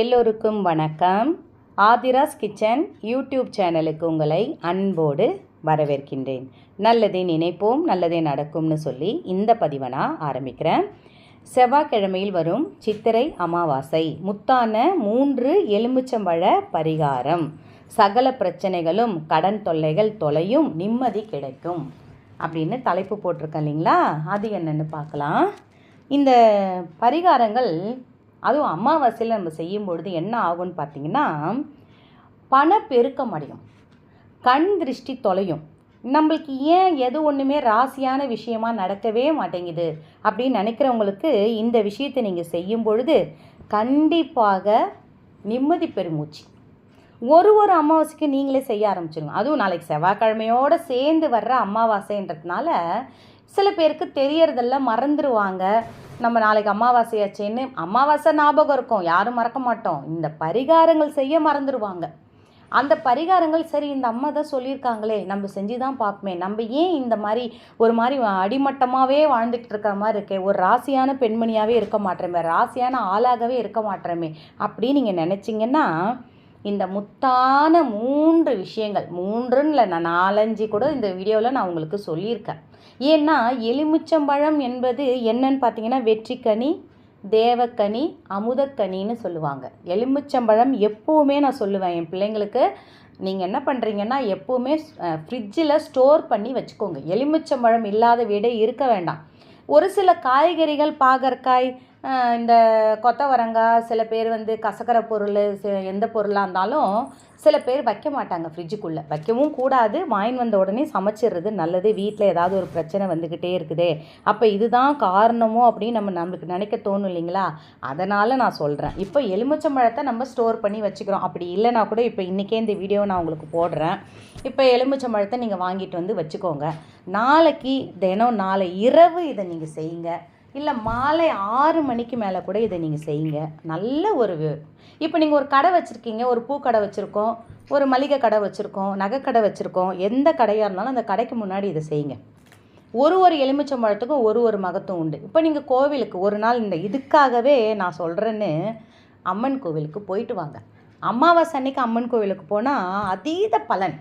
எல்லோருக்கும் வணக்கம். Aadhira's kitchen YouTube சேனலுக்கு உங்களை அன்போடு வரவேற்கின்றேன். நல்லதை நினைப்போம் நல்லதே நடக்கும்னு சொல்லி இந்த பதிவை நான் ஆரம்பிக்கிறேன். செவ்வாய்க்கிழமையில் வரும் சித்திரை அமாவாசை முத்தான மூன்று எலுமிச்சம்பழ பரிகாரம். சகல பிரச்சனைகளும் கடன் தொல்லைகள் தொலையும் நிம்மதி கிடைக்கும் அப்படின்னு தலைப்பு போட்டிருக்கேன் இல்லைங்களா? அது என்னென்னு பார்க்கலாம். இந்த பரிகாரங்கள் அதுவும் அமாவாசையில் நம்ம செய்யும் பொழுது என்ன ஆகும்னு பார்த்தீங்கன்னா பணப்பெருக்கம் அடையும். கண் திருஷ்டி தொலையும். நம்மளுக்கு ஏன் எது ஒன்றுமே ராசியான விஷயமா நடக்கவே மாட்டேங்குது அப்படின்னு நினைக்கிறவங்களுக்கு இந்த விஷயத்தை நீங்கள் செய்யும் பொழுது கண்டிப்பாக நிம்மதி பெருமூச்சு ஒரு ஒரு அமாவாசைக்கு நீங்களே செய்ய ஆரம்பிச்சிருங்க. அதுவும் நாளைக்கு செவ்வாய்க்கிழமையோடு சேர்ந்து வர்ற அமாவாசைன்றதுனால சில பேருக்கு தெரியறதில்ல மறந்துடுவாங்க நம்ம நாளைக்கு அமாவாசையாச்சேன்னு அமாவாசை ஞாபகம் இருக்கும். யாரும் மறக்க மாட்டோம். இந்த பரிகாரங்கள் செய்ய மறந்துடுவாங்க அந்த பரிகாரங்கள் சரி இந்த அம்மா தான் சொல்லியிருக்காங்களே நம்ம செஞ்சு தான் பார்ப்போமே. நம்ம ஏன் இந்த மாதிரி ஒரு மாதிரி அடிமட்டமாகவே வாழ்ந்துக்கிட்டு இருக்கிற மாதிரி இருக்கே? ஒரு ராசியான பெண்மணியாகவே இருக்க மாட்டேறமே ராசியான ஆளாகவே இருக்க மாட்டேறமே அப்படின்னு நீங்கள் நினச்சிங்கன்னா இந்த முத்தான மூன்று விஷயங்கள் மூன்றுன்னு இல்லை நான் நாலஞ்சு கூட இந்த வீடியோவில் நான் உங்களுக்கு சொல்லியிருக்கேன். ஏன்னா எலுமிச்சம்பழம் என்பது என்னன்னு பார்த்தீங்கன்னா வெற்றிக்கனி தேவக்கனி அமுதக்கனின்னு சொல்லுவாங்க. எலுமிச்சம்பழம் எப்போவுமே நான் சொல்லுவேன் என் பிள்ளைங்களுக்கு. நீங்கள் என்ன பண்ணுறீங்கன்னா எப்போவுமே ஃப்ரிட்ஜில் ஸ்டோர் பண்ணி வச்சுக்கோங்க. எலுமிச்சம்பழம் இல்லாத வீடே இருக்க வேண்டாம். ஒரு சில காய்கறிகள் பாகற்காய் இந்த கொத்தவரங்காய் சில பேர் வந்து கசக்கிற பொருள் எந்த பொருளாக இருந்தாலும் சில பேர் வைக்க மாட்டாங்க ஃப்ரிட்ஜுக்குள்ளே வைக்கவும் கூடாது. வாங்கின்னு வந்த உடனே சமைச்சிடுறது நல்லது. வீட்டில் ஏதாவது ஒரு பிரச்சனை வந்துக்கிட்டே இருக்குதே. அப்போ இதுதான் காரணமோ அப்படின்னு நம்ம நம்மளுக்கு நினைக்க தோணும் இல்லைங்களா? அதனால் நான் சொல்கிறேன் இப்போ எலுமிச்சம்பழத்தை நம்ம ஸ்டோர் பண்ணி வச்சுக்கிறோம். அப்படி இல்லைனா கூட இப்போ இன்றைக்கே இந்த வீடியோ நான் உங்களுக்கு போடுறேன். இப்போ எலுமிச்சம்பழத்தை நீங்கள் வாங்கிட்டு வந்து வச்சுக்கோங்க. நாளைக்கு தினம் நாளை இரவு இதை நீங்கள் செய்யுங்க. இல்லை மாலை ஆறு மணிக்கு மேலே கூட இதை நீங்கள் செய்யுங்க. நல்ல ஒரு இப்போ நீங்கள் ஒரு கடை வச்சுருக்கீங்க ஒரு பூக்கடை வச்சுருக்கோம் ஒரு மளிகை கடை வச்சுருக்கோம் நகைக்கடை வச்சுருக்கோம் எந்த கடையாக இருந்தாலும் அந்த கடைக்கு முன்னாடி இதை செய்யுங்க. ஒரு ஒரு எலுமிச்சம்பழத்துக்கும் ஒரு ஒரு மகத்துவம் உண்டு. இப்போ நீங்கள் கோவிலுக்கு ஒரு நாள் இந்த இதுக்காகவே நான் சொல்கிறேன்னு அம்மன் கோவிலுக்கு போயிட்டு வாங்க. அமாவாசை அன்னைக்கு அம்மன் கோவிலுக்கு போனால் அதீத பலன்.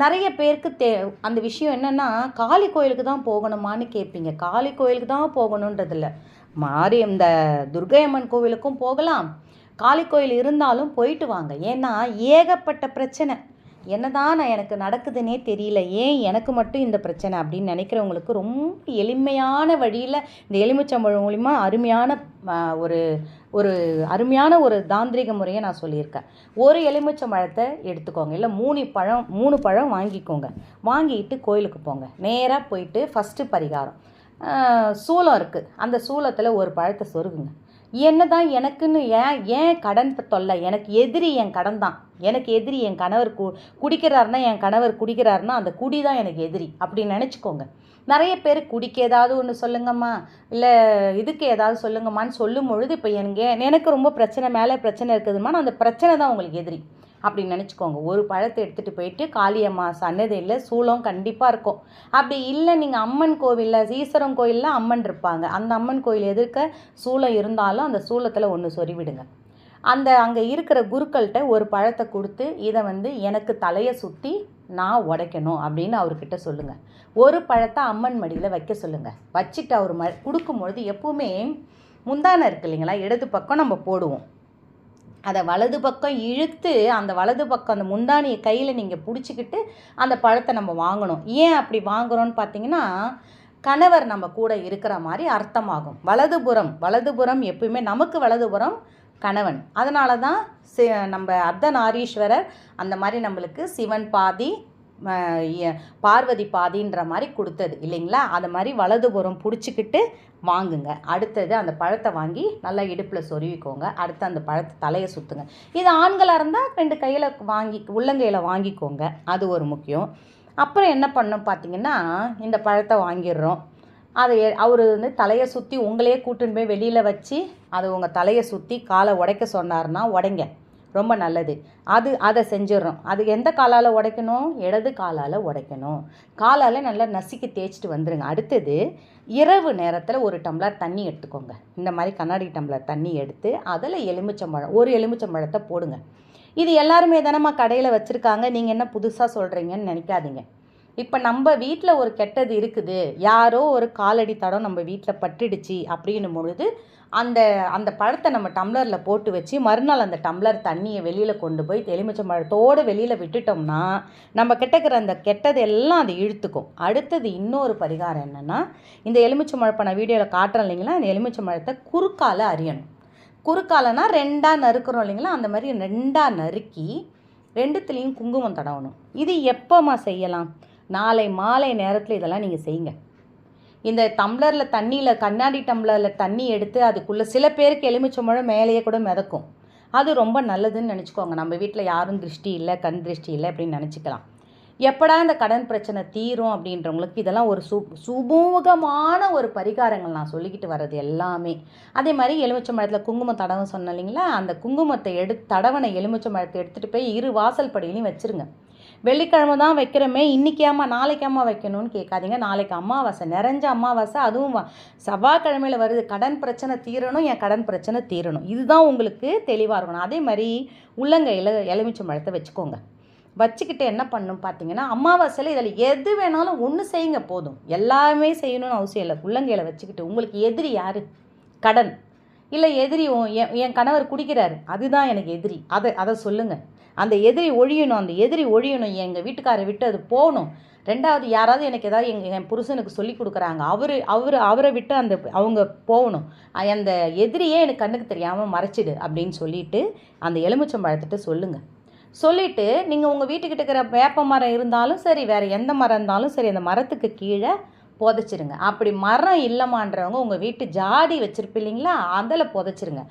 நிறைய பேருக்கு தே அந்த விஷயம் என்னென்னா காளி கோயிலுக்கு தான் போகணுமான்னு கேட்பீங்க காளி கோயிலுக்கு தான் போகணுன்றதில்ல. மாறி இந்த துர்கையம்மன் கோவிலுக்கும் போகலாம். காளி கோயில் இருந்தாலும் போயிட்டு வாங்க. ஏன்னா ஏகப்பட்ட பிரச்சனை. என்னதான் நான் எனக்கு நடக்குதுன்னே தெரியல. ஏன் எனக்கு மட்டும் இந்த பிரச்சனை அப்படின்னு நினைக்கிறவங்களுக்கு ரொம்ப எளிமையான வழியில் இந்த எலுமிச்சம்பழம் மூலிமா அருமையான ஒரு ஒரு அருமையான ஒரு தாந்திரிக முறையை நான் சொல்லியிருக்கேன். ஒரு எலுமிச்சை பழத்தை எடுத்துக்கோங்க. இல்லை மூணு பழம் மூணு பழம் வாங்கிக்கோங்க. வாங்கிட்டு கோயிலுக்கு போங்க. நேராக போயிட்டு ஃபஸ்ட்டு பரிகாரம். சூளம் இருக்குது அந்த சூலத்தில் ஒரு பழத்தை சொருகுங்க. என்ன தான் எனக்குன்னு ஏன் ஏன் கடன் தொல்லை? எனக்கு எதிரி என் கடன் தான். எனக்கு எதிரி என் கணவர் கு குடிக்கிறாருன்னா என் கணவர் குடிக்கிறாருன்னா அந்த குடி தான் எனக்கு எதிரி. அப்படின்னு நினச்சிக்கோங்க. நிறைய பேர் குடிக்க ஏதாவது ஒன்று சொல்லுங்கம்மா. இல்லை இதுக்கு ஏதாவது சொல்லுங்கம்மான்னு சொல்லும் பொழுது இப்போ எனக்கு எனக்கு ரொம்ப பிரச்சனை மேலே பிரச்சனை இருக்குதுமா அந்த பிரச்சனை தான் உங்களுக்கு எதிரி. அப்படின்னு நினச்சிக்கோங்க. ஒரு பழத்தை எடுத்துகிட்டு போயிட்டு காளியம்மா சன்னதியில் சூளம் கண்டிப்பாக இருக்கும். அப்படி இல்லை நீங்கள் அம்மன் கோவிலில் சீசரம் கோயிலில் அம்மன் இருப்பாங்க. அந்த அம்மன் கோயில் எதிர்க்க சூளம் இருந்தாலும் அந்த சூளத்தில் ஒன்று சொறிவிடுங்க அந்த அங்கே இருக்கிற குருக்கள்கிட்ட ஒரு பழத்தை கொடுத்து இதை வந்து எனக்கு தலையை சுற்றி நான் உடைக்கணும் அப்படின்னு அவர்கிட்ட சொல்லுங்கள் ஒரு பழத்தை அம்மன் மடியில் வைக்க சொல்லுங்கள் வச்சுட்டு அவர் ம கொடுக்கும்பொழுது எப்போவுமே முந்தானை இருக்கு இல்லைங்களா இடது பக்கம் நம்ம போடுவோம். அதை வலது பக்கம் இழுத்து அந்த வலது பக்கம் அந்த முந்தானியை கையில் நீங்கள் பிடிச்சிக்கிட்டு அந்த பழத்தை நம்ம வாங்கணும். ஏன் அப்படி வாங்குகிறோன்னு பார்த்தீங்கன்னா கணவர் நம்ம கூட இருக்கிற மாதிரி அர்த்தமாகும். வலதுபுறம் வலதுபுறம் எப்பயுமே நமக்கு வலதுபுறம் கணவன். அதனால தான் சி நம்ம அர்த்தநாரீஸ்வரர் அந்த மாதிரி நம்மளுக்கு சிவன் பாதி பார்வதி பாதின்ற மாதிரி கொடுத்தது இல்லைங்களா? அது மாதிரி வலதுபுறம் பிடிச்சிக்கிட்டு வாங்குங்க. அடுத்தது அந்த பழத்தை வாங்கி நல்லா இடுப்பில் சொருவிக்கோங்க. அடுத்து அந்த பழத்தை தலையை சுற்றுங்க இது ஆண்களாக இருந்தால் ரெண்டு கையில் வாங்கி உள்ளங்கையில் வாங்கிக்கோங்க. அது ஒரு முக்கியம். அப்புறம் என்ன பண்ணோம் பார்த்தீங்கன்னா இந்த பழத்தை வாங்கிடுறோம். அதை அவர் வந்து தலையை சுற்றி உங்களையே கூட்டுன்னு போய் வெளியில் வச்சு அதை உங்கள் தலையை சுற்றி காலை உடைக்க சொன்னார்னா உடைங்க. ரொம்ப நல்லது. அது அதை செஞ்சிடறோம். அது எந்த காலால் உடைக்கணும்? இடது காலால் உடைக்கணும். காலால் நல்லா நசுக்கி தேய்ச்சிட்டு வந்துடுங்க அடுத்தது இரவு நேரத்தில் ஒரு டம்ளர் தண்ணி எடுத்துக்கோங்க. இந்த மாதிரி கண்ணாடி டம்ளர் தண்ணி எடுத்து அதில் எலுமிச்சம்பழம் ஒரு எலுமிச்சம்பழத்தை போடுங்க. இது எல்லாருமே தானம்மா கடையில் வச்சுருக்காங்க. நீங்கள் என்ன புதுசாக சொல்கிறீங்கன்னு நினைக்காதீங்க. இப்போ நம்ம வீட்டில் ஒரு கெட்டது இருக்குது. யாரோ ஒரு காலடி தடம் நம்ம வீட்டில் பட்டுடுச்சு அப்படின்னும் பொழுது அந்த அந்த பழத்தை நம்ம டம்ளரில் போட்டு வச்சு மறுநாள் அந்த டம்ளர் தண்ணியை வெளியில் கொண்டு போய் எலுமிச்சம்பழத்தோடு வெளியில் விட்டுட்டோம்னா நம்ம கிட்டக்கிற அந்த கெட்டது எல்லாம் அது இழுத்துக்கும். அடுத்தது இன்னொரு பரிகாரம் என்னென்னா இந்த எலுமிச்சம்பழப்பை நான் வீடியோவில் காட்டுறேன் இல்லைங்களா? அந்த எலுமிச்சம்பழத்தை குறுக்கால அறியணும் குறுக்காலனா ரெண்டாக நறுக்கிறோம் இல்லைங்களா? அந்த மாதிரி ரெண்டாக நறுக்கி ரெண்டுத்துலேயும் குங்குமம் தடவணும். இது எப்போம்மா செய்யலாம்? நாளை மாலை நேரத்தில் இதெல்லாம் நீங்கள் செய்யுங்க. இந்த டம்ளரில் தண்ணியில் கண்ணாடி டம்ளரில் தண்ணி எடுத்து அதுக்குள்ளே சில பேருக்கு எலுமிச்சம்பழம் மேலேயே கூட மிதக்கும். அது ரொம்ப நல்லதுன்னு நினச்சிக்கோங்க. நம்ம வீட்டில் யாரும் திருஷ்டி இல்லை கண் திருஷ்டி இல்லை அப்படின்னு நினச்சிக்கலாம். எப்படா இந்த கடன் பிரச்சனை தீரும் அப்படின்றவங்களுக்கு இதெல்லாம் ஒரு சு சுமூகமான ஒரு பரிகாரங்கள் நான் சொல்லிக்கிட்டு வர்றது எல்லாமே. அதே மாதிரி எலுமிச்சம்பழத்தில் குங்குமம் தடவை சொன்னேன் இல்லைங்களா? அந்த குங்குமத்தை எடு தடவனை எலுமிச்சம்பழத்தை எடுத்துகிட்டு போய் இரு வாசல் படியிலையும் வச்சுருங்க. வெள்ளிக்கிழமை தான் வைக்கிறோமே இன்றைக்கியாம்மா நாளைக்காம்மா வைக்கணும்னு கேட்காதீங்க. நாளைக்கு அமாவாசை நிறைஞ்ச அமாவாசை அதுவும் செவ்வாய்க்கிழமையில் செவ்வாய்க்கிழமையில வருது கடன் பிரச்சனை தீரணும் என் கடன் பிரச்சனை தீரணும். இதுதான் உங்களுக்கு தெளிவாக இருக்கணும். அதே மாதிரி உள்ளங்கையில் எலுமிச்சம்பழத்தை வச்சுக்கோங்க. வச்சுக்கிட்டு என்ன பண்ணும் பார்த்தீங்கன்னா அமாவாசையில் இதில் எது வேணாலும் ஒன்று செய்யுங்க போதும். எல்லாமே செய்யணும்னு அவசியம் இல்லை. உள்ளங்கையில் வச்சுக்கிட்டு உங்களுக்கு எதிரி யார்? கடன். இல்லை எதிரி என் என் கணவர் குடிக்கிறாரு. அதுதான் எனக்கு எதிரி. அதை அதை சொல்லுங்கள் அந்த எதிரி ஒழியணும் அந்த எதிரி ஒழியணும் எங்கள் வீட்டுக்காரை விட்டு அது போகணும். ரெண்டாவது யாராவது எனக்கு ஏதாவது எங்கள் என் புருஷனுக்கு சொல்லி கொடுக்குறாங்க அவர் அவர் அவரை விட்டு அந்த அவங்க போகணும். அந்த எதிரியே எனக்கு கண்ணுக்கு தெரியாமல் மறைச்சிடு அப்படின்னு சொல்லிட்டு அந்த எலுமிச்சம்பழத்திட்ட சொல்லுங்கள் சொல்லிவிட்டு நீங்கள் உங்கள் வீட்டுக்கிட்ட இருக்கிற வேப்ப மரம் இருந்தாலும் சரி வேறு எந்த மரம் இருந்தாலும் சரி அந்த மரத்துக்கு கீழே புதைச்சிருங்க. அப்படி மரம் இல்லைமான்றவங்க உங்கள் வீட்டு ஜாடி வச்சுருப்பீங்களா அதில் புதைச்சிருங்க.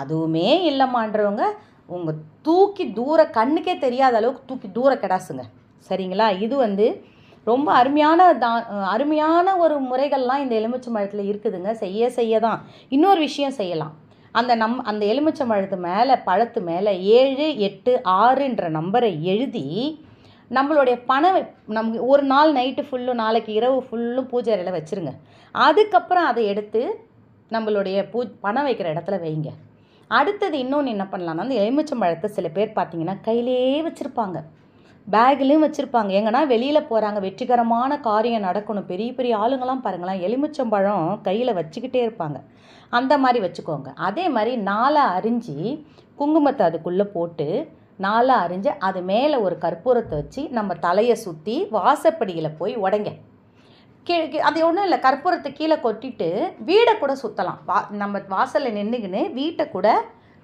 அதுவுமே இல்லைமான்றவங்க உங்கள் தூக்கி தூர கண்ணுக்கே தெரியாத அளவுக்கு தூக்கி தூர கிடாசுங்க. சரிங்களா? இது வந்து ரொம்ப அருமையான தா அருமையான ஒரு முறைகள்லாம் இந்த எலுமிச்சை மழத்தில் இருக்குதுங்க. செய்ய செய்ய தான். இன்னொரு விஷயம் செய்யலாம். அந்த நம் அந்த எலுமிச்சை மழத்து மேலே பழத்து மேலே ஏழு எட்டு ஆறுன்ற நம்பரை எழுதி நம்மளுடைய பணம் நமக்கு ஒரு நாள் நைட்டு ஃபுல்லும் நாளைக்கு இரவு ஃபுல்லும் பூஜை அறையில் வச்சுருங்க. அதுக்கப்புறம் அதை எடுத்து நம்மளுடைய பூ பணம் வைக்கிற இடத்துல வைங்க. அடுத்தது இன்னொன்று என்ன பண்ணலாம்னா அந்த எலுமிச்சம்பழத்தை சில பேர் பார்த்தீங்கன்னா கையிலே வச்சுருப்பாங்க. பேக்லேயும் வச்சுருப்பாங்க. எங்கன்னா வெளியில் போகிறாங்க வெற்றிகரமான காரியம் நடக்கணும். பெரிய பெரிய ஆளுங்களாம் பாருங்களேன் எலுமிச்சம்பழம் கையில் வச்சுக்கிட்டே இருப்பாங்க. அந்த மாதிரி வச்சுக்கோங்க. அதே மாதிரி நாளை அரிஞ்சு குங்குமத்தை அதுக்குள்ளே போட்டு நாளாக அரிஞ்சு அது மேலே ஒரு கற்பூரத்தை வச்சு நம்ம தலையை சுற்றி வாசப்படியில் போய் உடைங்க. கீழே அது ஒன்றும் இல்லை. கற்பூரத்தை கீழே கொட்டிட்டு வீடை கூட சுற்றலாம் வா நம்ம வாசலில் நின்றுக்கின்னு வீட்டை கூட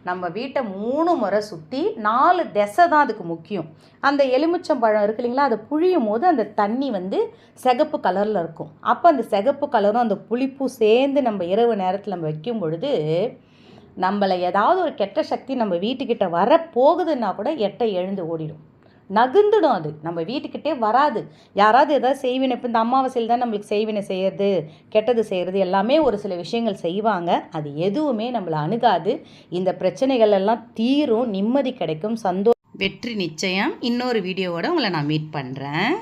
நம்ம வீட்டை மூணு முறை சுற்றி நாலு திசை தான் அதுக்கு முக்கியம். அந்த எலுமிச்சம்பழம் இருக்கு இல்லைங்களா அதை புழியும் போது அந்த தண்ணி வந்து சிகப்பு கலரில் இருக்கும். அப்போ அந்த சிகப்பு கலரும் அந்த புளிப்பும் சேர்ந்து நம்ம இரவு நேரத்தில் நம்ம வைக்கும் பொழுது நம்மளை ஏதாவது ஒரு கெட்ட சக்தி நம்ம வீட்டுக்கிட்ட வர போகுதுன்னா கூட எட்டை எழுந்து ஓடிடும். நகுந்துடும் அது. நம்ம வீட்டுக்கிட்டே வராது. யாராவது ஏதாவது செய்வினை இப்போ இந்த அமாவாசையில் தான் நம்மளுக்கு செய்வினை செய்கிறது கெட்டது செய்கிறது எல்லாமே ஒரு சில விஷயங்கள் செய்வாங்க. அது எதுவுமே நம்மளை அணுகாது. இந்த பிரச்சனைகள் எல்லாம் தீரும் நிம்மதி கிடைக்கும் சந்தோஷம். வெற்றி நிச்சயம். இன்னொரு வீடியோவோட உங்களை நான் மீட் பண்ணுறேன்